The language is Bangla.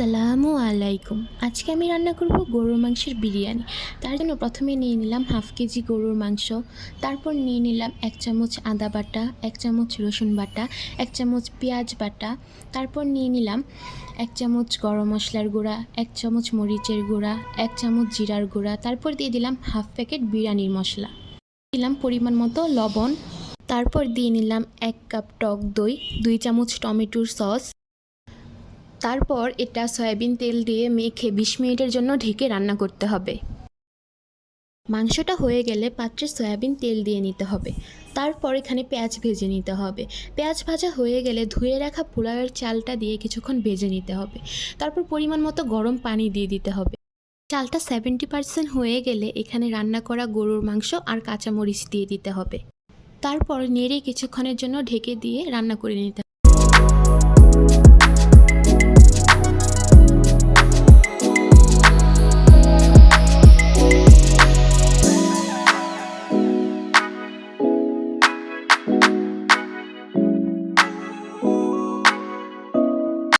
আসসালামু আলাইকুম। আজকে আমি রান্না করব গরুর মাংসের বিরিয়ানি। তার জন্য প্রথমে নিয়ে নিলাম হাফ কেজি গরুর মাংস। তারপর নিয়ে নিলাম এক চামচ আদা বাটা, এক চামচ রসুন বাটা, এক চামচ পেঁয়াজ বাটা। তারপর নিয়ে নিলাম এক চামচ গরম মশলার গুঁড়া, এক চামচ মরিচের গুঁড়া, এক চামচ জিরার গুঁড়া। তারপর দিয়ে দিলাম হাফ প্যাকেট বিরিয়ানির মশলা। দিলাম পরিমাণ মতো লবণ। তারপর দিয়ে নিলাম এক কাপ টক দই, দুই চামচ টমেটোর সস। তারপর এটা সয়াবিন তেল দিয়ে মেখে বিশ মিনিটের জন্য ঢেকে রান্না করতে হবে। মাংসটা হয়ে গেলে পাত্রে সয়াবিন তেল দিয়ে নিতে হবে। তারপর এখানে পেঁয়াজ ভেজে নিতে হবে। পেঁয়াজ ভাজা হয়ে গেলে ধুয়ে রাখা পোলাওয়ের চালটা দিয়ে কিছুক্ষণ ভেজে নিতে হবে। তারপর পরিমাণ মতো গরম পানি দিয়ে দিতে হবে। চালটা সেভেন্টি পার্সেন্ট হয়ে গেলে এখানে রান্না করা গরুর মাংস আর কাঁচামরিচ দিয়ে দিতে হবে। তারপর নেড়ে কিছুক্ষণের জন্য ঢেকে দিয়ে রান্না করে নিতে